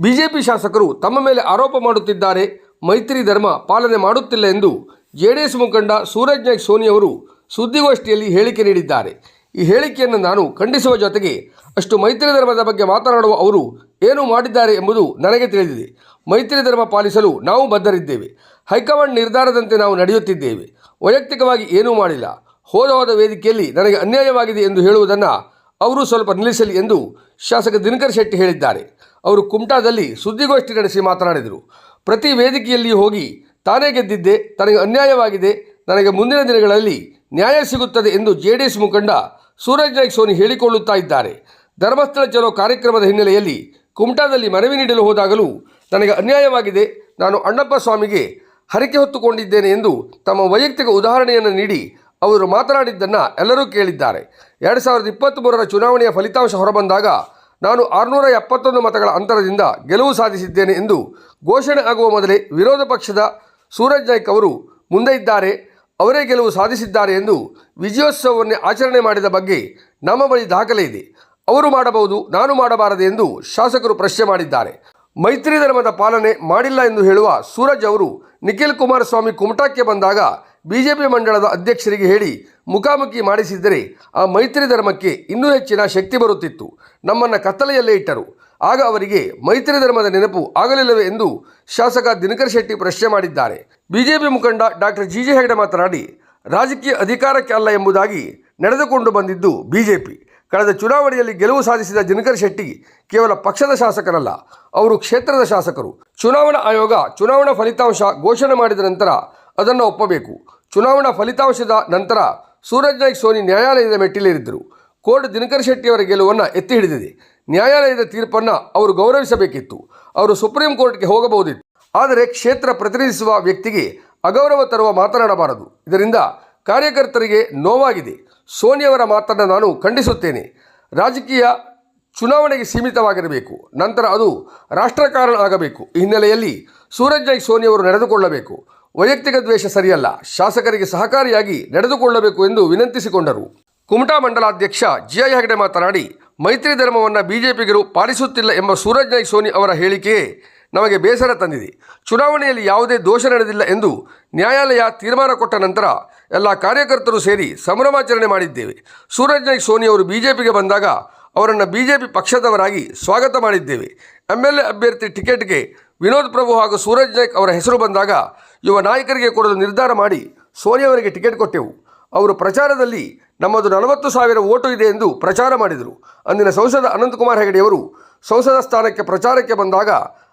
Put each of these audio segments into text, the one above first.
BJP ಶಾಸಕರು ತಮ್ಮ ಮೇಲೆ ಆರೋಪ ಮಾಡುತ್ತಿದ್ದಾರೆ. ಮೈತ್ರಿ ಧರ್ಮ ಪಾಲನೆ ಮಾಡುತ್ತಿಲ್ಲ ಎಂದು ಜೆಡಿಎಸ್ ಮುಖಂಡ ಸೂರಜ್ ನಾಯ್ಕ್ ಸೋನಿ ಅವರು ಸುದ್ದಿಗೋಷ್ಠಿಯಲ್ಲಿ ಹೇಳಿಕೆ ನೀಡಿದ್ದಾರೆ. ಈ ಹೇಳಿಕೆಯನ್ನು ನಾನು ಖಂಡಿಸುವ ಜೊತೆಗೆ ಅಷ್ಟು ಮೈತ್ರಿ ಧರ್ಮದ ಬಗ್ಗೆ ಮಾತನಾಡುವ ಅವರು ಏನು ಮಾಡಿದ್ದಾರೆ ಎಂಬುದು ನನಗೆ ತಿಳಿದಿದೆ. ಮೈತ್ರಿ ಧರ್ಮ ಪಾಲಿಸಲು ನಾವು ಬದ್ಧರಿದ್ದೇವೆ. ಹೈಕಮಾಂಡ್ ನಿರ್ಧಾರದಂತೆ ನಾವು ನಡೆಯುತ್ತಿದ್ದೇವೆ. ವೈಯಕ್ತಿಕವಾಗಿ ಏನೂ ಮಾಡಿಲ್ಲ. ಹೋದ ಹೋದ ವೇದಿಕೆಯಲ್ಲಿ ನನಗೆ ಅನ್ಯಾಯವಾಗಿದೆ ಎಂದು ಹೇಳುವುದನ್ನು ಅವರು ಸ್ವಲ್ಪ ನಿಲ್ಲಿಸಲಿ ಎಂದು ಶಾಸಕ ದಿನಕರ್ ಶೆಟ್ಟಿ ಹೇಳಿದ್ದಾರೆ. ಅವರು ಕುಮಟಾದಲ್ಲಿ ಸುದ್ದಿಗೋಷ್ಠಿ ನಡೆಸಿ ಮಾತನಾಡಿದರು. ಪ್ರತಿ ವೇದಿಕೆಯಲ್ಲಿ ಹೋಗಿ ತಾನೇ ಗೆದ್ದಿದ್ದೆ, ತನಗೆ ಅನ್ಯಾಯವಾಗಿದೆ, ನನಗೆ ಮುಂದಿನ ದಿನಗಳಲ್ಲಿ ನ್ಯಾಯ ಸಿಗುತ್ತದೆ ಎಂದು ಜೆ ಡಿ ಎಸ್ ಮುಖಂಡ ಸೂರಜ್ ನಾಯ್ಕ್ ಸೋನಿ ಹೇಳಿಕೊಳ್ಳುತ್ತಾ ಇದ್ದಾರೆ. ಧರ್ಮಸ್ಥಳ ಚಲೋ ಕಾರ್ಯಕ್ರಮದ ಹಿನ್ನೆಲೆಯಲ್ಲಿ ಕುಮಟಾದಲ್ಲಿ ಮನವಿ ನೀಡಲು ಹೋದಾಗಲೂ ನನಗೆ ಅನ್ಯಾಯವಾಗಿದೆ, ನಾನು ಅಣ್ಣಪ್ಪ ಸ್ವಾಮಿಗೆ ಹರಿಕೆ ಹೊತ್ತುಕೊಂಡಿದ್ದೇನೆ ಎಂದು ತಮ್ಮ ವೈಯಕ್ತಿಕ ಉದಾಹರಣೆಯನ್ನು ನೀಡಿ ಅವರು ಮಾತನಾಡಿದ್ದನ್ನು ಎಲ್ಲರೂ ಕೇಳಿದ್ದಾರೆ. ಎರಡು ಸಾವಿರದ ಇಪ್ಪತ್ತ್ಮೂರರ ಚುನಾವಣೆಯ ಫಲಿತಾಂಶ ಹೊರಬಂದಾಗ ನಾನು ಆರುನೂರ ಎಪ್ಪತ್ತೊಂದು ಮತಗಳ ಅಂತರದಿಂದ ಗೆಲುವು ಸಾಧಿಸಿದ್ದೇನೆ ಎಂದು ಘೋಷಣೆ ಆಗುವ ಮೊದಲೇ ವಿರೋಧ ಪಕ್ಷದ ಸೂರಜ್ ನಾಯ್ಕ್ ಅವರು ಮುಂದೆ ಇದ್ದಾರೆ, ಅವರೇ ಗೆಲುವು ಸಾಧಿಸಿದ್ದಾರೆ ಎಂದು ವಿಜಯೋತ್ಸವವನ್ನೇ ಆಚರಣೆ ಮಾಡಿದ ಬಗ್ಗೆ ನಮ್ಮ ಬಳಿ ದಾಖಲೆ ಇದೆ. ಅವರು ಮಾಡಬಹುದು, ನಾನು ಮಾಡಬಾರದು ಎಂದು ಶಾಸಕರು ಪ್ರಶ್ನೆ ಮಾಡಿದ್ದಾರೆ. ಮೈತ್ರಿ ಧರ್ಮದ ಪಾಲನೆ ಮಾಡಿಲ್ಲ ಎಂದು ಹೇಳುವ ಸೂರಜ್ ಅವರು ನಿಖಿಲ್ ಕುಮಾರಸ್ವಾಮಿ ಕುಮಟಾಕ್ಕೆ ಬಂದಾಗ ಬಿಜೆಪಿ ಮಂಡಳದ ಅಧ್ಯಕ್ಷರಿಗೆ ಹೇಳಿ ಮುಖಾಮುಖಿ ಮಾಡಿಸಿದ್ದರೆ ಆ ಮೈತ್ರಿ ಧರ್ಮಕ್ಕೆ ಇನ್ನೂ ಹೆಚ್ಚಿನ ಶಕ್ತಿ ಬರುತ್ತಿತ್ತು. ನಮ್ಮನ್ನು ಕತ್ತಲೆಯಲ್ಲೇ ಇಟ್ಟರು. ಆಗ ಅವರಿಗೆ ಮೈತ್ರಿ ಧರ್ಮದ ನೆನಪು ಆಗಲಿಲ್ಲವೇ ಎಂದು ಶಾಸಕ ದಿನಕರ್ ಶೆಟ್ಟಿ ಪ್ರಶ್ನೆ ಮಾಡಿದ್ದಾರೆ. ಬಿಜೆಪಿ ಮುಖಂಡ ಡಾಕ್ಟರ್ ಜಿ ಜೆ ಹೆಗಡೆ ಮಾತನಾಡಿ, ರಾಜಕೀಯ ಅಧಿಕಾರಕ್ಕೆ ಅಲ್ಲ ಎಂಬುದಾಗಿ ನಡೆದುಕೊಂಡು ಬಂದಿದ್ದು ಬಿಜೆಪಿ. ಕಳೆದ ಚುನಾವಣೆಯಲ್ಲಿ ಗೆಲುವು ಸಾಧಿಸಿದ ದಿನಕರ್ ಶೆಟ್ಟಿ ಕೇವಲ ಪಕ್ಷದ ಶಾಸಕರಲ್ಲ ಅವರು ಕ್ಷೇತ್ರದ ಶಾಸಕರು. ಚುನಾವಣಾ ಆಯೋಗ ಚುನಾವಣಾ ಫಲಿತಾಂಶ ಘೋಷಣೆ ಮಾಡಿದ ನಂತರ ಅದನ್ನು ಒಪ್ಪಬೇಕು. ಚುನಾವಣಾ ಫಲಿತಾಂಶದ ನಂತರ ಸೂರಜ್ ನಾಯ್ಕ್ ಸೋನಿ ನ್ಯಾಯಾಲಯದ ಮೆಟ್ಟಿಲೇರಿದ್ದರು. ಕೋರ್ಟ್ ದಿನಕರ್ ಶೆಟ್ಟಿಯವರ ಗೆಲುವನ್ನು ಎತ್ತಿ ಹಿಡಿದಿದೆ. ನ್ಯಾಯಾಲಯದ ತೀರ್ಪನ್ನು ಅವರು ಗೌರವಿಸಬೇಕಿತ್ತು. ಅವರು ಸುಪ್ರೀಂ ಕೋರ್ಟ್ಗೆ ಹೋಗಬಹುದಿತ್ತು. ಆದರೆ ಕ್ಷೇತ್ರ ಪ್ರತಿನಿಧಿಸುವ ವ್ಯಕ್ತಿಗೆ ಅಗೌರವ ತರುವ ಮಾತನಾಡಬಾರದು. ಇದರಿಂದ ಕಾರ್ಯಕರ್ತರಿಗೆ ನೋವಾಗಿದೆ. ಸೋನಿಯವರ ಮಾತನ್ನು ನಾನು ಖಂಡಿಸುತ್ತೇನೆ. ರಾಜಕೀಯ ಚುನಾವಣೆಗೆ ಸೀಮಿತವಾಗಿರಬೇಕು. ನಂತರ ಅದು ರಾಷ್ಟ್ರಕಾರಣ ಆಗಬೇಕು. ಈ ಹಿನ್ನೆಲೆಯಲ್ಲಿ ಸೂರಜ್ ನಾಯ್ಕ್ ಸೋನಿಯವರು ನಡೆದುಕೊಳ್ಳಬೇಕು. ವೈಯಕ್ತಿಕ ದ್ವೇಷ ಸರಿಯಲ್ಲ. ಶಾಸಕರಿಗೆ ಸಹಕಾರಿಯಾಗಿ ನಡೆದುಕೊಳ್ಳಬೇಕು ಎಂದು ವಿನಂತಿಸಿಕೊಂಡರು. ಕುಮಟಾ ಮಂಡಲಾಧ್ಯಕ್ಷ ಜಿಐ ಹೆಗಡೆ ಮಾತನಾಡಿ, ಮೈತ್ರಿ ಧರ್ಮವನ್ನು ಬಿಜೆಪಿಗರು ಪಾಲಿಸುತ್ತಿಲ್ಲ ಎಂಬ ಸೂರಜ್ ನಾಯ್ ಸೋನಿ ಅವರ ಹೇಳಿಕೆಯೇ ನಮಗೆ ಬೇಸರ ತಂದಿದೆ. ಚುನಾವಣೆಯಲ್ಲಿ ಯಾವುದೇ ದೋಷ ನಡೆದಿಲ್ಲ ಎಂದು ನ್ಯಾಯಾಲಯ ತೀರ್ಮಾನ ಕೊಟ್ಟ ನಂತರ ಎಲ್ಲ ಕಾರ್ಯಕರ್ತರು ಸೇರಿ ಸಂಭ್ರಮಾಚರಣೆ ಮಾಡಿದ್ದೇವೆ. ಸೂರಜ್ ನಾಯ್ ಸೋನಿ ಅವರು ಬಿಜೆಪಿಗೆ ಬಂದಾಗ ಅವರನ್ನು ಬಿಜೆಪಿ ಪಕ್ಷದವರಾಗಿ ಸ್ವಾಗತ ಮಾಡಿದ್ದೇವೆ. ಎಂ ಎಲ್ ಎ ಅಭ್ಯರ್ಥಿ ಟಿಕೆಟ್ಗೆ ವಿನೋದ್ ಪ್ರಭು ಹಾಗೂ ಸೂರಜ್ ನಾಯ್ಕ್ ಅವರ ಹೆಸರು ಬಂದಾಗ ಯುವ ನಾಯಕರಿಗೆ ಕೊಡಲು ನಿರ್ಧಾರ ಮಾಡಿ ಸೋನಿಯವರಿಗೆ ಟಿಕೆಟ್ ಕೊಟ್ಟೆವು. ಅವರು ಪ್ರಚಾರದಲ್ಲಿ ನಮ್ಮದು ನಲವತ್ತು ಸಾವಿರ ಓಟು ಇದೆ ಎಂದು ಪ್ರಚಾರ ಮಾಡಿದರು. ಅಂದಿನ ಸಂಸದ ಅನಂತಕುಮಾರ್ ಹೆಗಡೆಯವರು ಸಂಸದ ಸ್ಥಾನಕ್ಕೆ ಪ್ರಚಾರಕ್ಕೆ ಬಂದಾಗ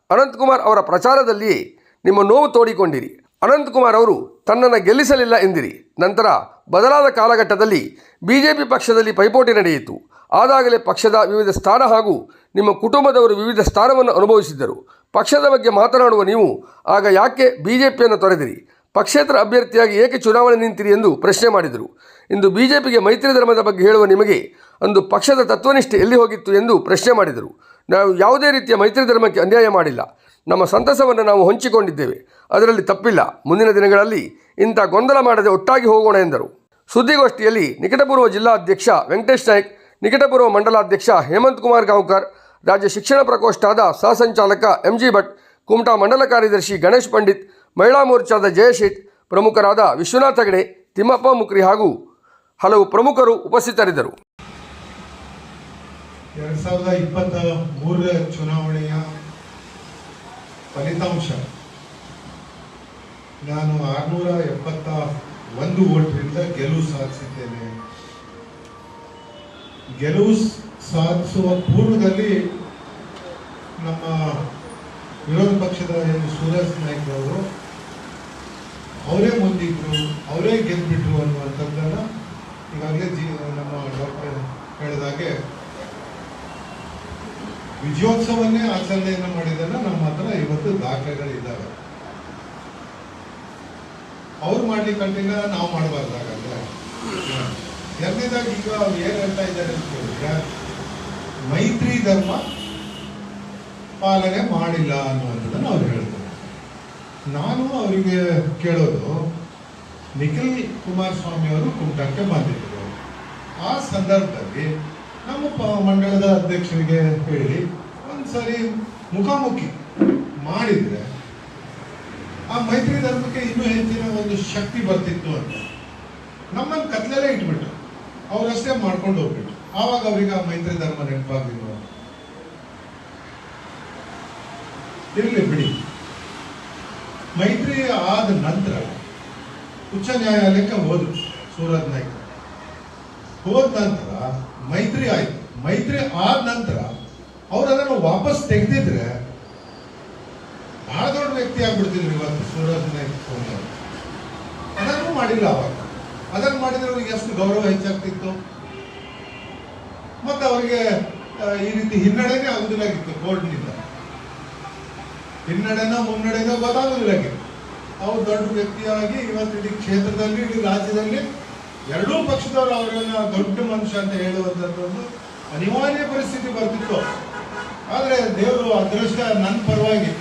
ಅನಂತಕುಮಾರ್ ಅವರ ಪ್ರಚಾರದಲ್ಲಿಯೇ ನಿಮ್ಮ ನೋವು ತೋಡಿಕೊಂಡಿರಿ. ಅನಂತಕುಮಾರ್ ಅವರು ತನ್ನನ್ನು ಗೆಲ್ಲಿಸಲಿಲ್ಲ ಎಂದಿರಿ. ನಂತರ ಬದಲಾದ ಕಾಲಘಟ್ಟದಲ್ಲಿ ಬಿಜೆಪಿ ಪಕ್ಷದಲ್ಲಿ ಪೈಪೋಟಿ ನಡೆಯಿತು. ಆದಾಗಲೇ ಪಕ್ಷದ ವಿವಿಧ ಸ್ಥಾನ ಹಾಗೂ ನಿಮ್ಮ ಕುಟುಂಬದವರು ವಿವಿಧ ಸ್ಥಾನವನ್ನು ಅನುಭವಿಸಿದ್ದರು. ಪಕ್ಷದ ಬಗ್ಗೆ ಮಾತನಾಡುವ ನೀವು, ಆಗ ಯಾಕೆ ಬಿಜೆಪಿಯನ್ನು ತೊರೆದಿರಿ? ಪಕ್ಷೇತರ ಅಭ್ಯರ್ಥಿಯಾಗಿ ಏಕೆ ಚುನಾವಣೆ ನಿಂತಿರಿ ಎಂದು ಪ್ರಶ್ನೆ ಮಾಡಿದರು. ಇಂದು ಬಿಜೆಪಿಗೆ ಮೈತ್ರಿ ಧರ್ಮದ ಬಗ್ಗೆ ಹೇಳುವ ನಿಮಗೆ, ಅಂದು ಪಕ್ಷದ ತತ್ವನಿಷ್ಠೆ ಎಲ್ಲಿ ಹೋಗಿತ್ತು ಎಂದು ಪ್ರಶ್ನೆ ಮಾಡಿದರು. ನಾವು ಯಾವುದೇ ರೀತಿಯ ಮೈತ್ರಿ ಧರ್ಮಕ್ಕೆ ಅನ್ಯಾಯ ಮಾಡಿಲ್ಲ. ನಮ್ಮ ಸಂತಸವನ್ನು ನಾವು ಹಂಚಿಕೊಂಡಿದ್ದೇವೆ. ಅದರಲ್ಲಿ ತಪ್ಪಿಲ್ಲ. ಮುಂದಿನ ದಿನಗಳಲ್ಲಿ ಇಂಥ ಗೊಂದಲ ಮಾಡದೆ ಒಟ್ಟಾಗಿ ಹೋಗೋಣ ಎಂದರು. ಸುದ್ದಿಗೋಷ್ಠಿಯಲ್ಲಿ ನಿಕಟಪೂರ್ವ ಜಿಲ್ಲಾಧ್ಯಕ್ಷ ವೆಂಕಟೇಶ್ ನಾಯ್ಕ್, ನಿಕಟಪೂರ್ವ ಮಂಡಲಾಧ್ಯಕ್ಷ ಹೇಮಂತ್ ಕುಮಾರ್ ಗಾಂವ್ಕರ್ ರಾಜ್ಯ ಶಿಕ್ಷಣ ಪ್ರಕೋಷ್ಠದ ಸಹಸಂಚಾಲಕ ಎಂ ಜಿ ಭಟ್, ಕುಮಟಾ ಮಂಡಲ ಕಾರ್ಯದರ್ಶಿ ಗಣೇಶ್ ಪಂಡಿತ್, ಮಹಿಳಾ ಮೋರ್ಚಾದ ಜಯಶೀತ್, ಪ್ರಮುಖರಾದ ವಿಶ್ವನಾಥ್ ಹೆಗಡೆ, ತಿಮ್ಮಪ್ಪ ಮುಕ್ರಿ ಹಾಗೂ ಹಲವು ಪ್ರಮುಖರು ಉಪಸ್ಥಿತರಿದ್ದರು. ಎರಡ್ ಸಾವಿರದ ಇಪ್ಪತ್ತ ಮೂರರ ಚುನಾವಣೆಯ ಫಲಿತಾಂಶ. ನಾನು ಆರುನೂರ ಎಪ್ಪತ್ತ ಒಂದು ಓಟ್ರಿಂದ ಗೆಲುವು ಸಾಧಿಸಿದ್ದೇನೆ. ಗೆಲುವು ಸಾಧಿಸುವ ಪೂರ್ವದಲ್ಲಿ ನಮ್ಮ ವಿರೋಧ ಪಕ್ಷದ ಏನು ಸೂರಜ್ ನಾಯ್ಕ ಅವರು, ಅವರೇ ಮುಂದಿದ್ರು, ಅವರೇ ಗೆದ್ಬಿಟ್ರು ಅನ್ನುವಂಥದ್ದನ್ನು ಈಗಾಗಲೇ ಜಿ, ನಮ್ಮ ಡಾಕ್ಟರ್ ಹೇಳಿದಾಗೆ ವಿಜಯೋತ್ಸವನ್ನೇ ಆಚರಣೆಯನ್ನು ಮಾಡಿದ್ದನ್ನು ನಮ್ಮ ಹತ್ರ ಇವತ್ತು ದಾಖಲೆಗಳಿದ್ದಾವೆ. ಅವ್ರು ಮಾಡ್ಲಿಕ್ಕೆ ನಾವು ಮಾಡಬಾರ್ದಾಗಲ್ಲ ಎರಡನೇದಾಗಿ ಈಗ ಅವ್ರು ಏನ್ ಹೇಳ್ತಾ ಇದ್ದಾರೆ ಅಂತ ಮೈತ್ರಿ ಧರ್ಮ ಪಾಲನೆ ಮಾಡಿಲ್ಲ ಅನ್ನುವಂಥದ್ದನ್ನು ಅವ್ರು ಹೇಳ್ತಾರೆ. ನಾನು ಅವರಿಗೆ ಕೇಳೋದು, ನಿಖಿಲ್ ಕುಮಾರಸ್ವಾಮಿ ಅವರು ಕುಮಟಕ್ಕೆ ಬಂದಿದ್ದರು. ಆ ಸಂದರ್ಭದಲ್ಲಿ ನಮ್ಮ ಪ- ಮಂಡಳದ ಅಧ್ಯಕ್ಷರಿಗೆ ಹೇಳಿ ಒಂದು ಸಾರಿ ಮುಖಾಮುಖಿ ಮಾಡಿದರೆ ಆ ಮೈತ್ರಿ ಧರ್ಮಕ್ಕೆ ಇನ್ನೂ ಹೆಚ್ಚಿನ ಒಂದು ಶಕ್ತಿ ಬರ್ತಿತ್ತು ಅಂತ. ನಮ್ಮನ್ನು ಕತ್ಲೆಲ್ಲೇ ಇಟ್ಬಿಟ್ರು. ಅವರಷ್ಟೇ ಮಾಡ್ಕೊಂಡು ಹೋಗ್ಬಿಟ್ರು. ಆವಾಗ ಅವರಿಗೆ ಆ ಮೈತ್ರಿ ಧರ್ಮ ನೆನಪಾಗಿರುವ ಇರಲಿ ಬಿಡಿ. ಮೈತ್ರಿ ಆದ ನಂತರ ಉಚ್ಚ ನ್ಯಾಯಾಲಯಕ್ಕೆ ಹೋದ್ರು ಸೂರತ್ ನಾಯ್ಕ. ಹೋದ ನಂತರ ಮೈತ್ರಿ ಆಯ್ತು. ಮೈತ್ರಿ ಆದ ನಂತರ ಅವ್ರು ಅದನ್ನು ವಾಪಸ್ ತೆಗೆದಿದ್ರೆ ಬಹಳ ದೊಡ್ಡ ವ್ಯಕ್ತಿ ಆಗ್ಬಿಡ್ತಿದ್ರು ಇವತ್ತು ಸೂರಜ್ ನಾಯ್ಕ. ಅದನ್ನು ಮಾಡಿಲ್ಲ ಅವಾಗ. ಅದನ್ನು ಮಾಡಿದ್ರೆ ಅವ್ರಿಗೆ ಎಷ್ಟು ಗೌರವ ಹೆಚ್ಚಾಗ್ತಿತ್ತು? ಮತ್ತೆ ಅವರಿಗೆ ಈ ರೀತಿ ಹಿನ್ನಡೆನೇ ಆಗುದಿಲ್ಲಾಗಿತ್ತು ಕೋರ್ಟ್ನಿಂದ ಹಿನ್ನಡೆನೋ ಮುನ್ನಡೆನೋ ಗೊತ್ತಾಗುದಿಲ್ಲಾಗಿತ್ತು. ಅವ್ರು ದೊಡ್ಡ ವ್ಯಕ್ತಿಯಾಗಿ ಇವತ್ತು ಇಡೀ ಕ್ಷೇತ್ರದಲ್ಲಿ, ಇಡೀ ರಾಜ್ಯದಲ್ಲಿ ಎರಡೂ ಪಕ್ಷದವರು ಅವರನ್ನ ದೊಡ್ಡ ಮನುಷ್ಯ ಅಂತ ಹೇಳುವಂಥದ್ದೊಂದು ಅನಿವಾರ್ಯ ಪರಿಸ್ಥಿತಿ ಬರ್ತಿತ್ತು. ಆದರೆ ದೇವರು ಅದೃಷ್ಟ ನನ್ನ ಪರವಾಗಿ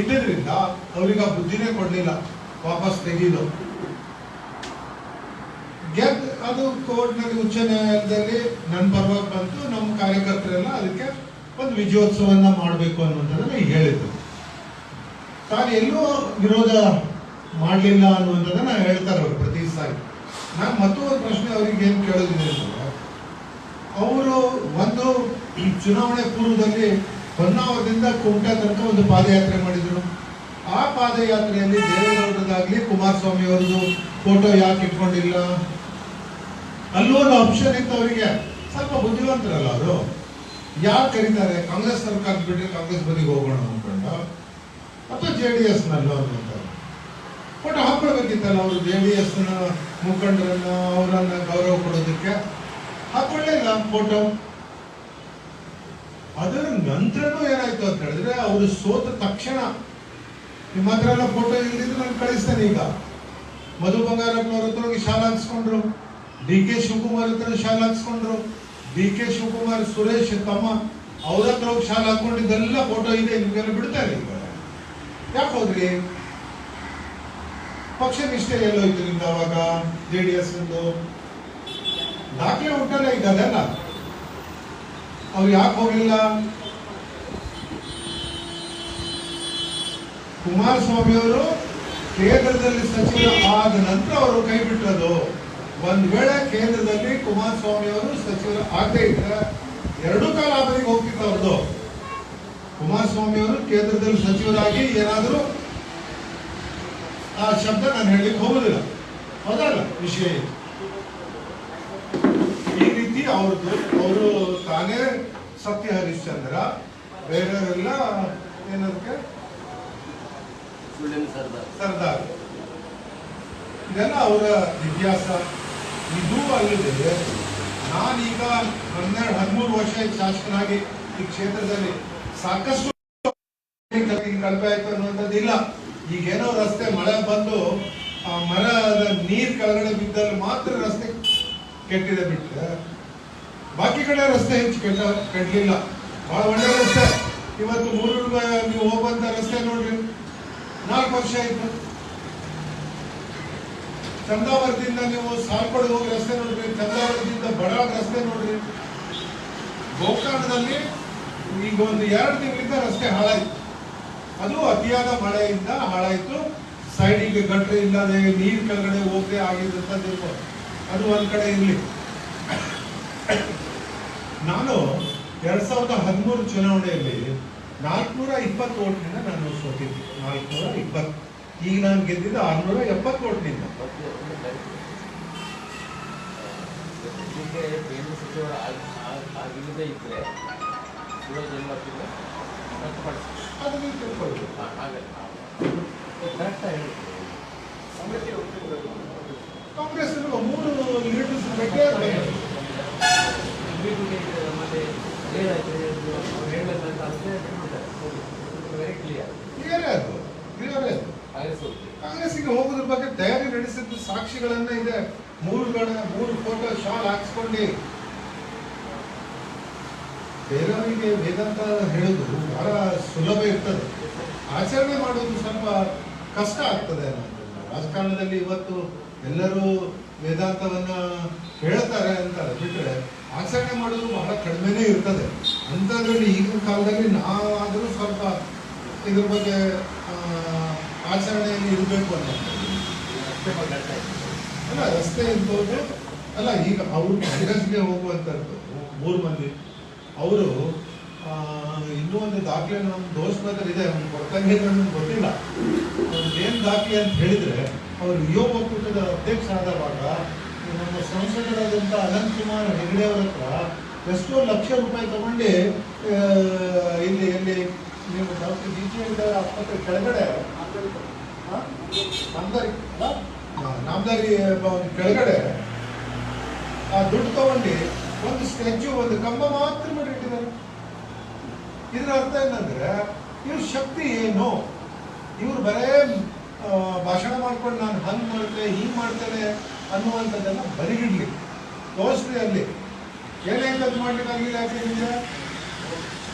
ಇದ್ದರಿಂದ ಅವ್ರಿಗೆ ಆ ಬುದ್ಧಿನೇ ಕೊಡಲಿಲ್ಲ. ವಾಪಸ್ ತೆಗೆದು. ಗೆದ್ ಅದು ಕೋರ್ಟ್ನಲ್ಲಿ ಉಚ್ಚ ನ್ಯಾಯಾಲಯದಲ್ಲಿ ನನ್ನ ಪರವಾಗಿ ಬಂತು, ನಮ್ಮ ಕಾರ್ಯಕರ್ತರೆಲ್ಲ ಅದಕ್ಕೆ ಒಂದು ವಿಜಯೋತ್ಸವನ್ನ ಮಾಡಬೇಕು ಅನ್ನುವಂಥದ್ದನ್ನು ಹೇಳಿದ್ರು ತಾನು ಎಲ್ಲೂ ವಿರೋಧ ಮಾಡಲಿಲ್ಲ ಅನ್ನುವಂಥದ್ದನ್ನು ಹೇಳ್ತಾರೆ ಅವರು ಪ್ರತಿ ಸಾರಿ. ನಾನು ಮತ್ತೊಂದು ಪ್ರಶ್ನೆ ಅವರಿಗೆ ಏನು ಕೇಳೋದಿದೆ ಅವರು ಒಂದು ಚುನಾವಣೆ ಪೂರ್ವದಲ್ಲಿ ಹೊನ್ನಾವರದಿಂದ ಕುಮಟಾ ತನಕ ಒಂದು ಪಾದಯಾತ್ರೆ ಮಾಡಿದ್ರು. ಆ ಪಾದಯಾತ್ರೆಯಲ್ಲಿ ದೇವೇಗೌಡರದಾಗ್ಲಿ ಕುಮಾರಸ್ವಾಮಿ ಅವರದು ಫೋಟೋ ಯಾಕೆ ಇಟ್ಕೊಂಡಿಲ್ಲ? ಅಲ್ಲೂ ಒಂದು ಆಪ್ಷನ್ ಇತ್ತು ಅವರಿಗೆ. ಸ್ವಲ್ಪ ಬುದ್ಧಿವಂತರಲ್ಲ ಅವರು ಯಾಕೆ ಕರೀತಾರೆ? ಕಾಂಗ್ರೆಸ್ ಸರ್ಕಾರ ಬಿಟ್ಟರೆ ಕಾಂಗ್ರೆಸ್ ಬದಿಗೆ ಹೋಗೋಣ ಅಂದ್ಕೊಂಡು ಅಥವಾ ಜೆ ಡಿ ಎಸ್ ನಲ್ಲೋ ಅನ್ನುವಂಥ ಫೋಟೋ ಹಾಕೊಳ್ಬೇಕಿತ್ತಲ್ಲ ಅವರು ಜೆ ಡಿ ಎಸ್ ಮುಖಂಡರನ್ನು, ಅವರನ್ನ ಗೌರವ ಕೊಡೋದಕ್ಕೆ? ಹಾಕೊಳ್ಳಿಲ್ಲ ಫೋಟೋ ಅದರ ನಂತರನೂ ಏನಾಯ್ತು ಅಂತ ಹೇಳಿದ್ರೆ ಅವರು ಸೋತ ತಕ್ಷಣ ನಿಮ್ಮ ಹತ್ರ ಎಲ್ಲ ಫೋಟೋ ಇಲ್ಲದಿದ್ರೆ ನಾನು ಕಳಿಸ್ತೇನೆ ಈಗ. ಮಧು ಬಂಗಾರಪ್ಪನವ್ರ ಹತ್ರ ಹೋಗಿ ಶಾಲೆ ಹಾಕ್ಸ್ಕೊಂಡ್ರು ಡಿ ಕೆ ಶಿವಕುಮಾರ್ ಹತ್ರ ಶಾಲೆ ಹಾಕ್ಸ್ಕೊಂಡ್ರು. ಡಿ ಕೆ ಶಿವಕುಮಾರ್, ಸುರೇಶ್, ತಮ್ಮ ಅವ್ರ ಹತ್ರ ಹೋಗಿ ಶಾಲೆ ಹಾಕೊಂಡಿದ್ದೆಲ್ಲ ಫೋಟೋ ಇದೆ, ನಿಮ್ಗೆಲ್ಲ ಬಿಡ್ತಾರೆ ಯಾಕೆ ಹೋದ್ರಿ? ಪಕ್ಷ ನಿಷ್ಠೆ ಎಲ್ಲೋಯ್ತು ನಿಮ್ದು ಅವಾಗ? ಜೆ ಡಿ ಎಸ್ ದಾಖಲೆ ಉಂಟಲ್ಲ ಈಗ ಅದೆಲ್ಲ. ಅವ್ರು ಯಾಕೆ ಹೋಗಿಲ್ಲ ಕುಮಾರಸ್ವಾಮಿ ಅವರು ಕೇಂದ್ರದಲ್ಲಿ ಸಚಿವ ಆದ ನಂತರ ಅವರು ಕೈ ಬಿಟ್ಟದ್ದು. ಒಂದ್ ವೇಳೆ ಕೇಂದ್ರದಲ್ಲಿ ಕುಮಾರಸ್ವಾಮಿ ಅವರು ಸಚಿವರು ಆಗದೆ ಇದ್ರೆ ಎರಡು ಕಾಲ ಆದರಿಗೆ ಹೋಗ್ತಿತ್ತು ಅವ್ರದ್ದು ಕುಮಾರಸ್ವಾಮಿ ಅವರು ಕೇಂದ್ರದಲ್ಲಿ ಸಚಿವರಾಗಿ ಏನಾದರೂ ಆ ಶಬ್ದ ನಾನು ಹೇಳಲಿಕ್ಕೆ ಹೋಗುದಿಲ್ಲ. ಹೌದಲ್ಲ ವಿಷಯ ಇದು? ಈ ರೀತಿ ಅವ್ರದ್ದು ಅವರು ತಾನೇ ಸತ್ಯ ಹರಿಶ್ಚಂದ್ರ ಬೇರೆಯವರೆಲ್ಲ ಏನದಕ್ಕೆ? ಸರ್ದಾರ್. ಇದೆಲ್ಲ ಅವರ ಇತಿಹಾಸ. ಇದು ಅಲ್ಲದೆ ನಾನೀಗ ಹನ್ನೆರಡು, ಹದಿಮೂರು ವರ್ಷ ಶಾಸಕನಾಗಿ ಈ ಕ್ಷೇತ್ರದಲ್ಲಿ. ಸಾಕಷ್ಟು ಕಳಪೆ ಆಯ್ತು ಅನ್ನುವಂಥದ್ದು ಇಲ್ಲ. ಈಗೇನೋ ರಸ್ತೆ ಮಳೆ ಬಂದು, ಆ ಮರದ ನೀರ್ ಕೆಳಗಡೆ ಬಿದ್ದಲ್ಲಿ ಮಾತ್ರ ರಸ್ತೆ ಕೆಟ್ಟಿದೆ ಬಿಟ್ಟರೆ ಬಾಕಿ ಕಡೆ ರಸ್ತೆ ಹೆಚ್ಚು ಕೆಟ್ಟ ಕೆಟ್ಟಲಿಲ್ಲ ಬಹಳ ಒಳ್ಳೆ ರಸ್ತೆ. ಇವತ್ತು ಮೂರು ನೀವು ಹೋಗುವಂತ ರಸ್ತೆ ನೋಡ್ರಿ. ನಾಲ್ಕು ವರ್ಷ ಆಯ್ತು. ಚಂದಾವರದಿಂದ ನೀವು ಸಾಲ್ಕೊಡ್ ಹೋಗಿ ರಸ್ತೆ ನೋಡ್ರಿ, ಚಂದಾವರದಿಂದ ಬಡಾಳ್ ರಸ್ತೆ ನೋಡ್ರಿ. ಗೋಕರ್ಣದಲ್ಲಿ ಈಗ ಒಂದು ಎರಡು ತಿಂಗಳಿಂದ ರಸ್ತೆ ಹಾಳಾಯ್ತು. ಅದು ಅತಿಯಾದ ಮಳೆಯಿಂದ ಹಾಳಾಯ್ತು. ಸೈಡಿಗೆ ಗಟ್ರೆ ಇಲ್ಲದೆ ನೀರ್ ಕೆಳಗಡೆ ಹೋಗದೆ ಅಂತ ತಿಳ್ಕೊಂಡು ಅದು ಒಂದ್ ಕಡೆ ಇರಲಿ. ನಾನು ಎರಡ್ ಸಾವಿರದ ಹದಿಮೂರು ಚುನಾವಣೆಯಲ್ಲಿ ನಾಲ್ಕುನೂರ ಇಪ್ಪತ್ತು ಓಟ್ನಿಂದ ನಾನು ಸೋತಿದ್ದೆ. ನಾಲ್ಕುನೂರ ಇಪ್ಪತ್ತು. ಈಗ ನಾನು ಗೆದ್ದಿದ್ದು ಆರ್ನೂರ ಎಪ್ಪತ್ತು ಕೋಟಿನಿಂದ ಮತ್ತೆ ಒಂದು ಕರೆ. ಹೀಗೆ ಕೇಂದ್ರ ಸಚಿವರು ಆಗ್- ಆಗ್- ಆಗಿಲ್ಲದೆ ಇದ್ರೆ ಸೂರಜ್ ಏನ್ ಮಾಡ್ತಿದ್ರು ರದ್ದುಪಡಿಸಿ ಅದು ನೀವು ತಿಳ್ಕೊಳ್ಬೇಕು. ಹಾ- ಹಾಗೆ ಕರೆಕ್ಟ್ ಹೇಳಿ ಕಾಂಗ್ರೆಸ್ ಮೂರು ಲೀಡರ್ಸ್ ಬಗ್ಗೆ ಮತ್ತೆ ಏನಾಯ್ತು ಅವ್ರು ಹೇಳ್ಬೇಕಂತ ಅಂದ್ರೆ ವೆರಿ ಕ್ಲಿಯರ್ ಕ್ಲಿಯರ್ ಅದು ಕ್ಲಿಯರ್ ಅದು ಕಾಂಗ್ರೆಸ್ ಹೋಗ್ತೀವಿ ಕಾಂಗ್ರೆಸ್ಸಿಗೆ ಹೋಗೋದ್ರ ಬಗ್ಗೆ ತಯಾರಿ ನಡೆಸಿದ ಸಾಕ್ಷಿಗಳನ್ನ ಇದೆ. ಮೂರು ಗಣ ಮೂರು ಫೋಟೋ ಶಾಲ್ ಹಾಕ್ಸ್ಕೊಂಡು. ಬೇರೆಯವರಿಗೆ ವೇದಾಂತ ಹೇಳೋದು ಬಹಳ ಸುಲಭ ಇರ್ತದೆ. ಆಚರಣೆ ಮಾಡೋದು ಸ್ವಲ್ಪ ಕಷ್ಟ ಆಗ್ತದೆ ರಾಜಕಾರಣದಲ್ಲಿ ಇವತ್ತು ಎಲ್ಲರೂ ವೇದಾಂತವನ್ನ ಹೇಳ್ತಾರೆ ಅಂತ ಬಿಟ್ರೆ ಆಚರಣೆ ಮಾಡೋದು ಬಹಳ ಕಡಿಮೆನೇ ಇರ್ತದೆ. ಅಂಥದ್ರಲ್ಲಿ ಈಗಿನ ಕಾಲದಲ್ಲಿ ನಾವಾದರೂ ಸ್ವಲ್ಪ ಇದ್ರ ಬಗ್ಗೆ ಆಚರಣೆಯಲ್ಲಿ ಇರಬೇಕು ಅಂತ ಅಲ್ಲ, ರಸ್ತೆ ಇರ್ಬೋದು ಅಲ್ಲ, ಈಗ ಅವರು ಕಾಂಗ್ರೆಸ್ಗೆ ಹೋಗುವಂಥದ್ದು, ಮೂರು ಮಂದಿ ಅವರು ಇನ್ನೂ ಒಂದು ದಾಖಲೆ ನಮ್ಮ ಮಾತ್ರ ಇದೆ ಅವ್ನು ಕೊಡ್ತಂಗೆ ಗೊತ್ತಿಲ್ಲ ಏನು ದಾಖಲೆ ಅಂತ ಹೇಳಿದರೆ, ಅವರು ಯುವ ಒಕ್ಕೂಟದ ಅಧ್ಯಕ್ಷ ಆದವಾಗ ನಮ್ಮ ಸಂಸದರಾದಂಥ ಅನಂತ್ ಕುಮಾರ್ ಹೆಗಡೆ ಅವರ ಹತ್ರ ಎಷ್ಟೋ ಲಕ್ಷ ರೂಪಾಯಿ ತಗೊಂಡು ಇಲ್ಲಿ ಇಲ್ಲಿ ನೀವು ಡಾಕ್ಟರ್ ಜಿ ಆಸ್ಪತ್ರೆ ಕೆಳಗಡೆ? ನಾಮದಾರಿ ಕೆಳಗಡೆ ಆ ದುಡ್ಡು ತಗೊಂಡು ಒಂದು ಸ್ಟ್ಯಾಚ್ಯೂ, ಒಂದು ಕಂಬ ಮಾತ್ರ ಮಾಡಿಟ್ಟಿದ್ದಾರೆ ಇದರ ಅರ್ಥ ಏನಂದ್ರೆ, ಇವ್ರ ಶಕ್ತಿ ಏನು? ಇವ್ರು ಬರೇ ಭಾಷಣ ಮಾಡ್ಕೊಂಡು ನಾನು ಹಂಗ್ ಮಾಡ್ತೇನೆ ಹಿಂಗ್ ಮಾಡ್ತೇನೆ ಅನ್ನುವಂಥದ್ದೆಲ್ಲ ಬರಿಗಿಡ್ಲಿ ತೋರಿಸ್ರಿ ಅಲ್ಲಿ. ಏನೇನು ಮಾಡ್ಲಿಕ್ಕೆ ಆಗಿಲ್ಲ ಯಾಕೆ ನಿಮಗೆ?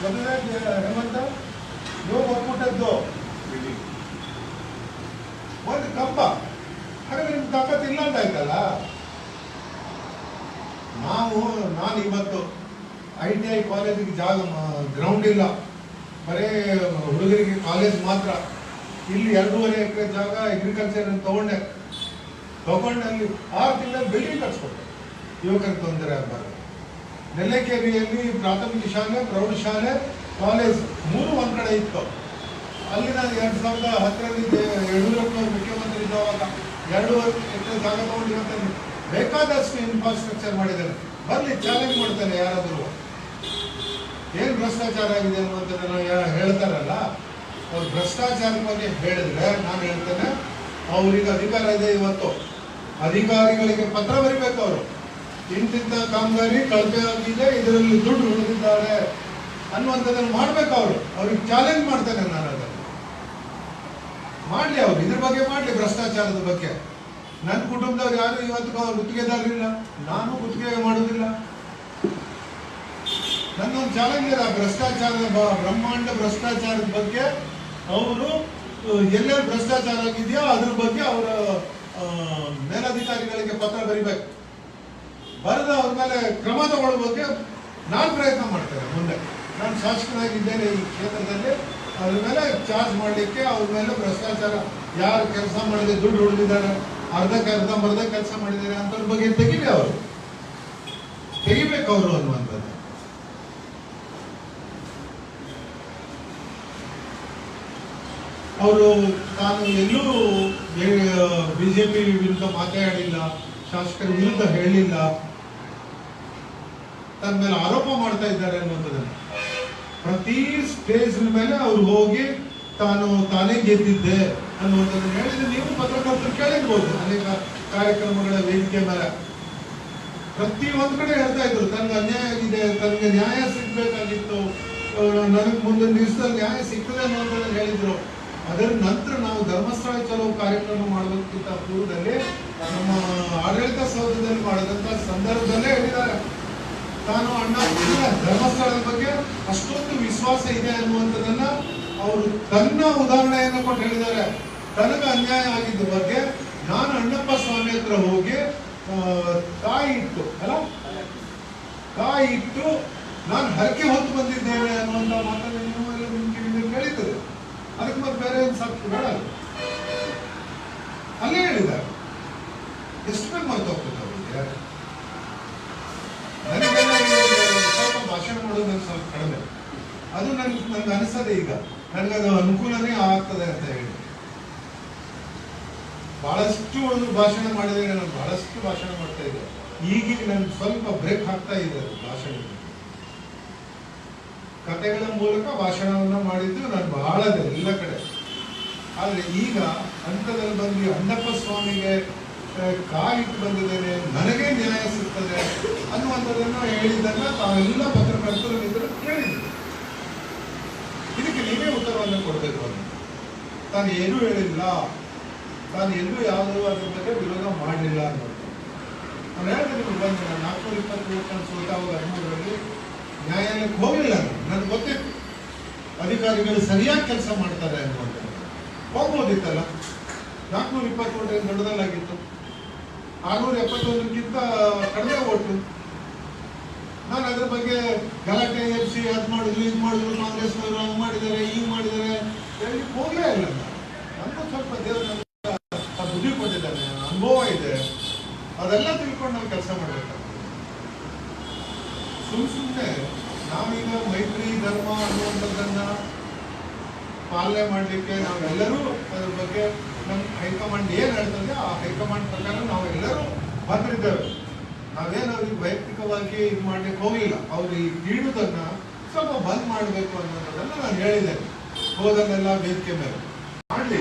ಮೊದಲನೇ ಹೇಮಂತ ನೀವು ಒಪ್ಪಿಟ್ಟದ್ದು ಒಂದು ಕಂಬ ಹಾಗಾದ್ರೆ ನಿಮ್ಗೆ ತಾಕತ್ ಇಲ್ಲ ಅಂತ ಆಯ್ತಲ್ಲ? ನಾವು, ನಾನು ಇವತ್ತು ಐ ಟಿ ಐ ಕಾಲೇಜಿಗೆ ಜಾಗ ಗ್ರೌಂಡ್ ಇಲ್ಲ. ಬರೇ ಹುಡುಗರಿಗೆ ಕಾಲೇಜ್ ಮಾತ್ರ. ಇಲ್ಲಿ ಎರಡೂವರೆ ಎಕರೆ ಜಾಗ ಅಗ್ರಿಕಲ್ಚರ್ ತಗೊಂಡೆ. ತಗೊಂಡು ಅಲ್ಲಿ ಆರು ತಿಂಗಳ ಬಿಲ್ಡಿಂಗ್ ಕಟ್ಸ್ಕೊಟ್ಟೆ ಯುವಕರಿಗೆ ತೊಂದರೆ ಆಗಬಾರ್ದು. ನೆಲ್ಲೆಕೇರಿಯಲ್ಲಿ ಪ್ರಾಥಮಿಕ ಶಾಲೆ, ಪ್ರೌಢಶಾಲೆ ಕಾಲೇಜ್ ಮೂರು ಒಂದ್ ಕಡೆ ಇತ್ತು. ಅಲ್ಲಿ ನಾನು ಎರಡ್ ಸಾವಿರದ ಹತ್ತರಲ್ಲಿ ಯಡಿಯೂರಪ್ಪನವರು ಮುಖ್ಯಮಂತ್ರಿ ಇದ್ದವಾಗ ಎರಡೂವರೆ ಎಕರೆ ಜಾಗ ಬೇಕಾದಷ್ಟು ಇನ್ಫ್ರಾಸ್ಟ್ರಕ್ಚರ್ ಮಾಡಿದ್ದಾರೆ. ಬರ್ಲಿ ಚಾಲೆಂಜ್ ಮಾಡ್ತಾರೆ ಯಾರಾದರೂ. ಏನು ಭ್ರಷ್ಟಾಚಾರ ಆಗಿದೆ ಅನ್ನುವಂಥದ್ದನ್ನು ಹೇಳ್ತಾರಲ್ಲ, ಅವ್ರು ಭ್ರಷ್ಟಾಚಾರದ ಬಗ್ಗೆ ಹೇಳಿದ್ರೆ ನಾನು ಹೇಳ್ತೇನೆ, ಅವ್ರಿಗೆ ಅಧಿಕಾರ ಇದೆ ಇವತ್ತು. ಅಧಿಕಾರಿಗಳಿಗೆ ಪತ್ರ ಬರಿಬೇಕು ಅವರು. ಇಂತಿಂತ ಕಾಮಗಾರಿ ಕಳಪೆ ಆಗಿದೆ, ಇದರಲ್ಲಿ ದುಡ್ಡು ಉಳಿದಿದ್ದಾರೆ ಅನ್ನುವಂಥದ್ದನ್ನು ಮಾಡ್ಬೇಕು ಅವರು. ಅವ್ರಿಗೆ ಚಾಲೆಂಜ್ ಮಾಡ್ತೇನೆ ನಾನು ಮಾಡ್ಲಿ ಅವ್ರು, ಇದ್ರ ಬಗ್ಗೆ ಮಾಡಲಿ ಭ್ರಷ್ಟಾಚಾರದ ಬಗ್ಗೆ. ನನ್ನ ಕುಟುಂಬದವ್ರು ಯಾರು ಇವತ್ತು ಗುತ್ತಿಗೆದಾರರಿಲ್ಲ ನಾನು ಗುತ್ತಿಗೆ ಮಾಡೋದಿಲ್ಲ ನನ್ನೊಂದು ಚಾಲೆಂಜ್ ಆ ಭ್ರಷ್ಟಾಚಾರದ ಬ್ರಹ್ಮಾಂಡ ಭ್ರಷ್ಟಾಚಾರದ ಬಗ್ಗೆ ಅವರು ಎಲ್ಲೆಲ್ಲಿ ಭ್ರಷ್ಟಾಚಾರ ಆಗಿದೆಯೋ ಅದ್ರ ಬಗ್ಗೆ ಅವರ ಮೇಲಾಧಿಕಾರಿಗಳಿಗೆ ಪತ್ರ ಬರಿಬೇಕು. ಬರೆದ ಅವ್ರ ಮೇಲೆ ಕ್ರಮ ತಗೊಳ್ಳೋ ಬಗ್ಗೆ ನಾನು ಪ್ರಯತ್ನ ಮಾಡ್ತೇನೆ ಮುಂದೆ. ನಾನು ಶಾಸಕನಾಗಿದ್ದೇನೆ ಈ ಕ್ಷೇತ್ರದಲ್ಲಿ. ಅದ್ರ ಮೇಲೆ ಚಾರ್ಜ್ ಮಾಡಲಿಕ್ಕೆ ಅವ್ರ ಮೇಲೆ ಭ್ರಷ್ಟಾಚಾರ. ಯಾರು ಕೆಲಸ ಮಾಡಿದೆ, ದುಡ್ಡು ಉಳಿದಿದ್ದಾರೆ ಅರ್ಧಕ್ಕೆ ಅರ್ಧ ಬರ್ಧ ಕೆಲಸ ಮಾಡಿದ್ದಾರೆ ಅಂತ ಬಗ್ಗೆ ತೆಗಿಲಿ ಅವರು. ತೆಗಿಬೇಕು ಅವರು ಅನ್ನುವಂಥದ್ದು. ಅವರು ತಾನು ಎಲ್ಲೂ ಬಿಜೆಪಿ ವಿರುದ್ಧ ಮಾತಾಡಿಲ್ಲ, ಶಾಸಕರ ವಿರುದ್ಧ ಹೇಳಿಲ್ಲ. ತನ್ನ ಮೇಲೆ ಆರೋಪ ಮಾಡ್ತಾ ಇದ್ದಾರೆ ಅನ್ನುವಂಥದ್ದನ್ನು. ಪ್ರತಿ ಸ್ಟೇಜ್ ಮೇಲೆ ಅವ್ರು ಹೋಗಿ ತಾನು ತಾನೇ ಗೆದ್ದಿದ್ದೆ ಅನ್ನುವಂಥದ್ದು ಹೇಳಿದ್ರೆ ನೀವು ಪತ್ರಕರ್ತರು ಕೇಳಿರ್ಬೋದು, ಅನೇಕ ಕಾರ್ಯಕ್ರಮಗಳ ವೇದಿಕೆ ಮೇಲೆ. ಪ್ರತಿ ಒಂದ್ ಕಡೆ ಹೇಳ್ತಾ ಇದ್ರು, ತನ್ಗೆ ಅನ್ಯಾಯ ಆಗಿದೆ ತನ್ಗೆ ನ್ಯಾಯ ಸಿಗ್ಬೇಕಾಗಿತ್ತು. ನನಗೆ ಮುಂದೆ ದಿವಸದಲ್ಲಿ ನ್ಯಾಯ ಸಿಗ್ತದೆ ಅನ್ನೋದನ್ನ ಹೇಳಿದ್ರು. ಅದರ ನಂತರ ನಾವು ಧರ್ಮಸ್ಥಳ ಚಲೋ ಕಾರ್ಯಕ್ರಮ ಮಾಡೋದಕ್ಕಿಂತ ಪೂರ್ವದಲ್ಲಿ ನಮ್ಮ ಆಡಳಿತ ಸೌಧದಲ್ಲಿ ಮಾಡಿದಂತ ಸಂದರ್ಭದಲ್ಲೇ ಹೇಳಿದ್ದಾರೆ. ತಾನು ಅಣ್ಣ ಧರ್ಮಸ್ಥಳದ ಬಗ್ಗೆ ಅಷ್ಟೊಂದು ವಿಶ್ವಾಸ ಇದೆ ಅನ್ನುವಂಥದ್ದನ್ನ ಅವರು ತನ್ನ ಉದಾಹರಣೆಯನ್ನು ಕೊಟ್ಟು ಹೇಳಿದ್ದಾರೆ. ತನಗೆ ಅನ್ಯಾಯ ಆಗಿದ್ದ ಬಗ್ಗೆ ನಾನು ಅಣ್ಣಪ್ಪ ಸ್ವಾಮಿ ಹತ್ರ ಹೋಗಿ ತಾಯಿ ಇಟ್ಟು, ಅಲ್ಲ? ತಾಯಿ ಇಟ್ಟು ನಾನು ಹರಕೆ ಹೊತ್ತು ಬಂದಿದ್ದೇನೆ ಅನ್ನುವಂಥ ಮಾತನ್ನು ಕೇಳಿದ್ದಾರೆ ಅದಕ್ಕೆ ಮತ್ತೆ ಬೇರೆ ಏನು ಸಾಕು, ಬೇಡ. ಅಲ್ಲೇ ಹೇಳಿದ್ದಾರೆ. ಎಷ್ಟು ಬೇಕು ಮರೆತು ಅದು ನನ್ಗೆ ನನ್ಗೆ ಅನಿಸದೆ ಈಗ. ನನಗದು ಅನುಕೂಲನೇ ಆಗ್ತದೆ ಅಂತ ಹೇಳಿ. ಬಹಳಷ್ಟು ಒಂದು ಭಾಷಣ ಮಾಡಿದರೆ ನಾನು ಬಹಳಷ್ಟು ಭಾಷಣ ಮಾಡ್ತಾ ಇದ್ದೆ. ಈಗೀಗ ನನ್ಗೆ ಸ್ವಲ್ಪ ಬ್ರೇಕ್ ಹಾಕ್ತಾ ಇದೆ ಅದು ಭಾಷಣ ಕತೆಗಳ ಮೂಲಕ ಭಾಷಣವನ್ನು ಮಾಡಿದ್ದು ನಾನು ಬಹಳ ಎಲ್ಲ ಕಡೆ. ಆದ್ರೆ ಈಗ ಹಂತದಲ್ಲಿ ಬಂದು ಅಣ್ಣಪ್ಪ ಸ್ವಾಮಿಗೆ ಕಾಯಿಟ್ಟು ಬಂದಿದ್ದೇನೆ, ನನಗೆ ನ್ಯಾಯ ಸಿಗ್ತದೆ ಅನ್ನುವಂಥದ್ದನ್ನು ಹೇಳಿದ್ದನ್ನ ತಾವೆಲ್ಲ ಪತ್ರಕರ್ತರು ಇದ್ರು ಕೇಳಿದ್ರು. ಕೊಡಬೇಕು ಅಂತ ತಾನು ಏನೂ ಹೇಳಿಲ್ಲ. ತಾನು ಎಲ್ಲೂ ಯಾವುದೂ ಬಗ್ಗೆ ವಿರೋಧ ಮಾಡಿಲ್ಲ ಅನ್ನೋದು. ನಾನು ಹೇಳಿದೆ ಬಂದು ನಾನು ನಾಲ್ಕುನೂರ ಇಪ್ಪತ್ತು ನಾನು ಸೋತಾವಾಗ ಹದಿಮೂರರಲ್ಲಿ ನ್ಯಾಯಾಲಯಕ್ಕೆ ಹೋಗಲಿಲ್ಲ ನಾನು ನನಗೆ ಗೊತ್ತಿತ್ತು ಅಧಿಕಾರಿಗಳು ಸರಿಯಾಗಿ ಕೆಲಸ ಮಾಡ್ತಾರೆ ಅನ್ನೋದು ಹೋಗ್ಬೋದಿತ್ತಲ್ಲ? ನಾಲ್ಕುನೂರ ಇಪ್ಪತ್ತು ಏನು ದೊಡ್ಡದಲ್ಲಾಗಿತ್ತು ಆರುನೂರ ಎಪ್ಪತ್ತೊಂದಕ್ಕಿಂತ ಕಡಿಮೆ ಓಟು. ನಾನು ಅದ್ರ ಬಗ್ಗೆ ಗಲಾಟೆ ಎಬ್ಸಿ ಅದು ಮಾಡಿದ್ರು ಇದು ಮಾಡಿದ್ರು ಕಾಂಗ್ರೆಸ್ ಹಂಗ್ ಮಾಡಿದ್ದಾರೆ, ಹಿಂಗ್ ಮಾಡಿದ್ದಾರೆ ಹೇಳಿ ಹೋಗ್ಲೇ ಇಲ್ಲ ನಮಗೂ ಸ್ವಲ್ಪ ದೇವ್ರ ಬುದ್ಧಿ ಕೊಟ್ಟಿದ್ದಾನೆ ಅನುಭವ ಇದೆ. ಅದೆಲ್ಲ ತಿಳ್ಕೊಂಡು ನಾವು ಕೆಲಸ ಮಾಡ್ಬೇಕಾಗ್ತದೆ. ಸುಮ್ ಸುಮ್ಮನೆ ನಾವೀಗ ಮೈತ್ರಿ, ಧರ್ಮ ಅನ್ನುವಂಥದ್ದನ್ನ ಪಾಲನೆ ಮಾಡಲಿಕ್ಕೆ ನಾವೆಲ್ಲರೂ ಅದ್ರ ಬಗ್ಗೆ ನಮ್ಮ ಹೈಕಮಾಂಡ್ ಏನು ಹೇಳ್ತದೆ ಆ ಹೈಕಮಾಂಡ್ ಪ್ರಕಾರ ನಾವೆಲ್ಲರೂ ಬಂದಿದ್ದೇವೆ. ನಾವೇನು ಅವ್ರಿಗೆ ವೈಯಕ್ತಿಕವಾಗಿ ಇದು ಮಾಡ್ಲಿಕ್ಕೆ ಹೋಗಿಲ್ಲ ಅವ್ರು ಈ ನೀಡುವುದನ್ನ ಸ್ವಲ್ಪ ಬಂದ್ ಮಾಡಬೇಕು ಅನ್ನೋದನ್ನ ನಾನು ಹೇಳಿದೆ. ಹೋದಲ್ಲೆಲ್ಲ ವೇದಿಕೆ ಮೇಲೆ. ಮಾಡಲಿ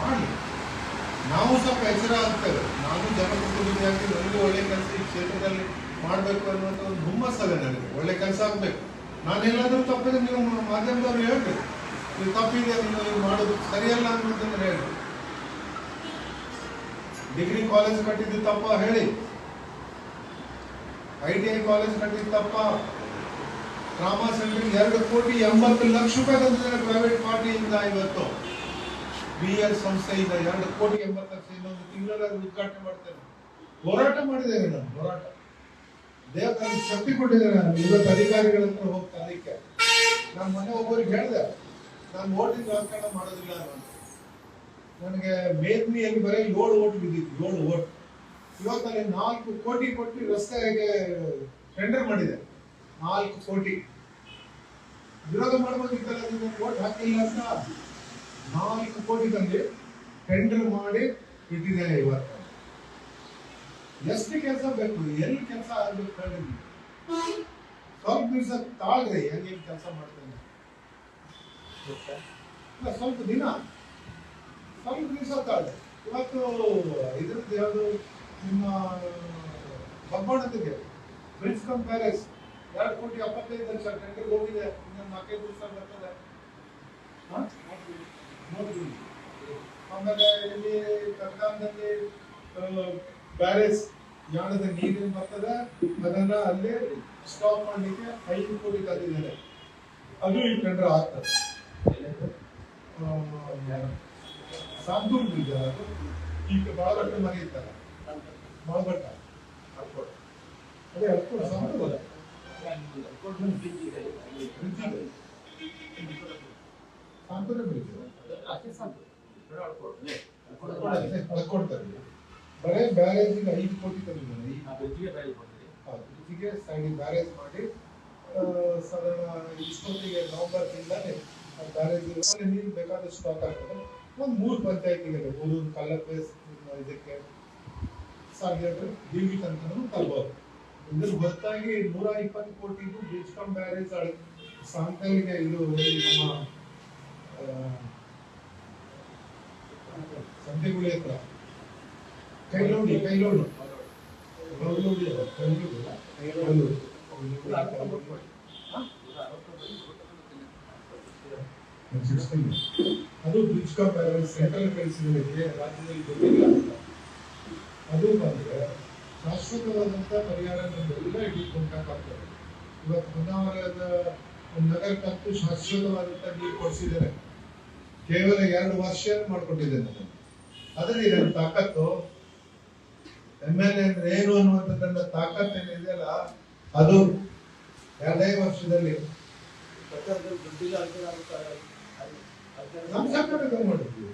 ಮಾಡಲಿ. ನಾವು ಸ್ವಲ್ಪ ಎಚ್ಚರ ಆಗ್ತೇವೆ. ನಾನು ಜನಪ್ರತಿನಿಧಿಯಾಗಿ ನನಗೆ ಒಳ್ಳೆ ಕೆಲಸ ಈ ಕ್ಷೇತ್ರದಲ್ಲಿ ಮಾಡಬೇಕು ಅನ್ನುವಂಥ ಒಂದು ಹುಮ್ಮಸ್ಸದೆ ನನಗೆ. ಒಳ್ಳೆ ಕೆಲಸ ಆಗಬೇಕು. ನಾನೆಲ್ಲಾದರೂ ತಪ್ಪಿದ್ರೆ ನೀವು ಮಾಧ್ಯಮದವ್ರು ಹೇಳ್ಬೇಕು ನೀವು ತಪ್ಪಿದೆ ನೀವು ಮಾಡೋದು ಸರಿಯಲ್ಲ ಅನ್ನೋದನ್ನ ಹೇಳಿ ಡಿಗ್ರಿ, ಕಾಲೇಜ್ ಕಟ್ಟಿದ್ದು ತಪ್ಪ ಹೇಳಿ. ಐ ಟಿ ಐ ಕಾಲೇಜ್ ಕಟ್ಟಿತ್ತಪ್ಪ ತಪ್ಪ ಟ್ರಾಮಾ ಸೆಂಟರ್ ಎರಡು ಕೋಟಿ ಎಂಬತ್ತು ಲಕ್ಷ ರೂಪಾಯಿ ತಂದಿದ್ದಾರೆ ಪ್ರೈವೇಟ್ ಪಾರ್ಟಿಯಿಂದ ಇವತ್ತು. ಬಿ ಎಲ್ ಸಂಸ್ಥೆಯಿಂದ ಎರಡು ಕೋಟಿ ಎಂಬತ್ತು ಲಕ್ಷ, ಇನ್ನೊಂದು ತಿಂಗಳಲ್ಲಿ ಉದ್ಘಾಟನೆ ಮಾಡ್ತೇನೆ. ಹೋರಾಟ ಮಾಡಿದ್ದೇವೆ ನಾನು, ಹೋರಾಟ. ದೇವ ನನಗೆ ಶಕ್ತಿ ಕೊಟ್ಟಿದ್ದೇನೆ ನಾನು, ಇವತ್ತು ಅಧಿಕಾರಿಗಳ ಹತ್ರ ಹೋಗ್ತಾ ಅದಕ್ಕೆ ನಾನು ಮೊನ್ನೆ ಒಬ್ಬರಿಗೆ ಹೇಳಿದೆ, ನಾನು ಓಟಿನ ರಾಜಕಾರಣ ಮಾಡೋದಿಲ್ಲ ನಾನು ನನಗೆ ಮೇದ್ನಿಯಲ್ಲಿ ಬರೀ ಏಳು ಓಟ್ ಬಿದ್ದಿತ್ತು, ಏಳು ಓಟ್. ಇವತ್ತಲ್ಲಿ ನಾಲ್ಕು ಕೋಟಿ ಕೊಟ್ಟು ರಸ್ತೆಗೆ ಟೆಂಡರ್ ಮಾಡಿದೆ. ನಾಲ್ಕು ಕೋಟಿ. ವಿರೋಧ ಮಾಡ್ಬೋದಿತ್ತಲ್ಲ ನೀವು ಹಾಕಿಲ್ಲ ಅಂತ ನಾಲ್ಕು ಕೋಟಿ ತಂದು ಟೆಂಡರ್ ಮಾಡಿ ಇಟ್ಟಿದ್ದೇನೆ ಇವತ್ತು. ಎಷ್ಟು ಕೆಲಸ ಬೇಕು? ಎಲ್ಲಿ ಕೆಲಸ ಆಗ್ಬೇಕು ಹೇಳಿ. ಸ್ವಲ್ಪ ದಿವಸ ತಾಳ್ರಿ ಹೆಂಗೇನು ಕೆಲಸ ಮಾಡ್ತೇನೆ ಇಲ್ಲ, ಸ್ವಲ್ಪ ದಿನ. ಸ್ವಲ್ಪ ದಿವಸ ತಾಳ್ರಿ ಇವತ್ತು ಇದ್ರದ್ದು ಯಾವುದು? ನಿಮ್ಮ ಬಬ್ಬಣ್ಣದಿದೆ ಕಮ್ ಪ್ಯಾಲೇಸ್ ಎರಡು ಕೋಟಿ ಎಪ್ಪತ್ತೈದು ಲಕ್ಷ ಟೆಂಡರ್ ಹೋಗಿದೆ. ಇನ್ನೊಂದು ನಾಲ್ಕೈದು ದಿವಸ ಬರ್ತದೆ. ಆಮೇಲೆ ಇಲ್ಲಿ ಕರ್ನಾಟಕದಲ್ಲಿ ಪ್ಯಾಲೇಸ್ ಯಾಣದ ನೀರಿನ ಬರ್ತದೆ. ಅದನ್ನ ಅಲ್ಲಿ ಸ್ಟಾಪ್ ಮಾಡಲಿಕ್ಕೆ ಐದು ಕೋಟಿ ತಂದಿದ್ದಾರೆ ಅದು ಈ ಟೆಂಡರ್ ಆಗ್ತದೆ. ಸಾಂತೂರ್ ಬ್ರಿಡ್ಜ್ ಅದು. ಈಗ ಬಹಳಷ್ಟು ಮನೆ ಇತ್ತಲ್ಲ ಬಾಳಗಟ್ಟ ಅಲ್ಕೋಟ್ ಅದೇ ಅಲ್ಕೋಟ್ ಸಾಂತೂರ್ ಅಲ್ಲ ಬ್ರಿಡ್ಜ್ ಇದೆ. ಸಾಂತೂರ್ ಬ್ರಿಡ್ಜ್ ಅಲ್ಕೊಡ್ತಾರೆ ಬರೇ ಬ್ಯಾರೇಜಿಗೆ ಐದು ಕೋಟಿ ತಂದಿದ್ದಾರೆ ಈ ಬ್ರಿಡ್ಜಿಗೆ ಸೈಡ್ ಬ್ಯಾರೇಜ್ ಮಾಡಿ ಆ, ಸಾಧಾರಣ ಇಷ್ಟೊತ್ತಿಗೆ ನವೆಂಬರ್ ತಿಂಗಳಲ್ಲಿ ಬ್ಯಾರೇಜ್ ಅಲ್ಲಿ ನೀರು ಬೇಕಾದಷ್ಟು ಸ್ಟಾಕ್ ಆಗ್ತದೆ ಒಂದು ಮೂರು ಪಂಚಾಯತಿಗೆ ಊರೂರು ಕಲ್ಲಪ್ಪೆ ಇದಕ್ಕೆ ಸಾಧ್ಯ ಡಿವಿ ತನಕ ತರ್ಬೋದು ಇದ್ರ ಹೊರತಾಗಿ ನೂರ ಇಪ್ಪತ್ತು ಕೋಟಿಗೂ ಬ್ರಿಡ್ಜ್ ಕಮ್ ಬ್ಯಾರೇಜ್ ಸಾಂಕಲ್ಗೆ ಇದು ಇಲ್ಲಿ ನಮ್ಮ ಆ, ಸಂತೆಗುಳಿ ಹತ್ರ ಕೈಲೋಡಿ ಕೈಲೋಡು ಕೈಲೋಡಿ ಅಲ್ಲ, ಕೈಲೋಡಿ ಅಲ್ಲ, ಕೈಲೋಡಿ. ಒಂದು ಸಿಕ್ಸ್ಟೀನ್. ಅದು ಬ್ರಿಡ್ಜ್ ಕಮ್ ಬ್ಯಾರೇಜ್ ಸೆಂಟ್ರಲ್ ಕಳಿಸಿದ್ರೆ ರಾಜ್ಯದಲ್ಲಿ ಗೊತ್ತಿಲ್ಲ ಅಂತ. ಅದು ಬಂದರೆ ಶಾಶ್ವತವಾದಂಥ ಪರಿಹಾರ ನಮ್ಮೆಲ್ಲ ಇಡೀ ಕೊಂಡಾಗ್ತದೆ ಇವತ್ತು ಹೊನ್ನಾವರದ ಒಂದು ನಗರಕ್ಕಂತೂ ಶಾಶ್ವತವಾದಂಥ ನೀರು ಕೊಡಿಸಿದ್ದಾರೆ. ಕೇವಲ ಎರಡು ವರ್ಷ ಮಾಡ್ಕೊಟ್ಟಿದ್ದೇನೆ ನಾನು. ಅದರಲ್ಲಿ ನನ್ನ ತಾಕತ್ತು ಎಂ ಎಲ್ ಎ ಅಂದ್ರೆ ಏನು ಅನ್ನುವಂಥದ್ದನ್ನ ತಾಕತ್ತು ಏನಿದೆಯಲ್ಲ ಅದು ಎರಡೇ ವರ್ಷದಲ್ಲಿ. ನಮ್ಮ ಸರ್ಕಾರ ಮಾಡಿದ್ವಿ.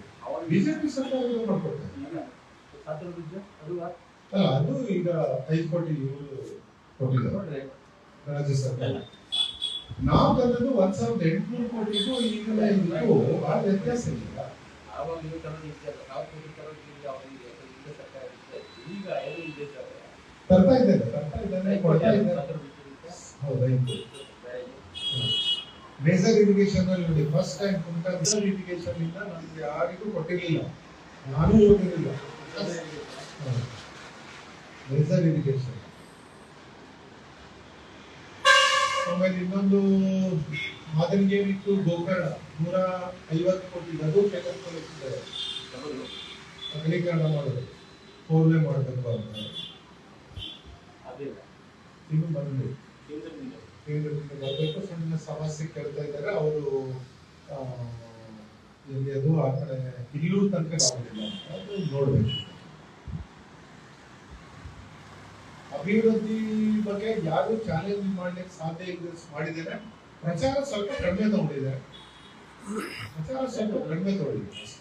ಬಿಜೆಪಿ ಸರ್ಕಾರ ಮಾಡ್ಕೊಡ್ತಾರೆ. ಅಲ್ಲ ಅದು ಈಗ ಐದು ಕೋಟಿ ಇವರು ಕೊಟ್ಟಿದ್ದಾರೆ. ರಾಜ್ಯ ಸರ್ಕಾರ. ನಾವು ತಂದದ್ದು ಒಂದ್ ಸಾವಿರದ ಎಂಟುನೂರು ಕೋಟಿಗೂ ಈಗಿನ ಇದಕ್ಕೂ ಬಹಳ ವ್ಯತ್ಯಾಸ ಇಲ್ಲ. ಆವಾಗ ನೀವು ತರ್ತಾ ಇದ್ದೇನೆ ತರ್ತಾ ಇದ್ದೇನೆ ಕೊಡ್ತಾ ಇದ್ದೇನೆ ಹೌದೈದು ಮೇಜರ್ ಇರಿಗೇಷನ್ ಅಲ್ಲಿ ನೋಡಿ ಫಸ್ಟ್ ಟೈಮ್ ಮೇಜರ್ ಇರಿಗೇಷನ್ ಇಂದ ನಮ್ಗೆ ಯಾರಿಗೂ ಕೊಟ್ಟಿರಲಿಲ್ಲ. ನಾನು ಹೋಗಿರಲಿಲ್ಲ ಮೇಜರ್ ಇರಿಗೇಷನ್ ಆಮೇಲೆ ಇನ್ನೊಂದು ಮಾದರಿಗೇರಿ ಟು ಗೋಕರ್ಣ. ನೂರ ಐವತ್ತು ಕೋಟಿ ಅದು ಟೆಂಡರ್ ಕೊಡುತ್ತಿದ್ದಾರೆ ಅಗಲೀಕರಣ ಮಾಡೋದು. ಫೋರ್ವೇ ಮಾಡಬೇಕು ಅಂತ. ಇನ್ನು ಬಂದು. ಕೇಂದ್ರದಿಂದ. ಬರಬೇಕು. ಸಣ್ಣ ಸಮಸ್ಯೆ ಕೇಳ್ತಾ ಇದ್ದಾರೆ. ಅವರು ಎಲ್ಲಿ ಅದು ಆ ಕಡೆ ಇಲ್ಲೂ ತನಕ ಆಗಲಿಲ್ಲ ಅಂತ ನೋಡ್ಬೇಕು. ಅಭಿವೃದ್ಧಿ ಬಗ್ಗೆ ಯಾರು ಚಾಲೆಂಜ್ ಮಾಡ್ಲಿಕ್ಕೆ ಸಾಧ್ಯ ಮಾಡಿದ್ದಾರೆ. ಪ್ರಚಾರ ಸ್ವಲ್ಪ ಕಡಿಮೆ ತಗೊಂಡಿದ್ದಾರೆ. ಪ್ರಚಾರ ಸ್ವಲ್ಪ ಕಡಿಮೆ ತಗೊಂಡಿದ್ದಾರೆ.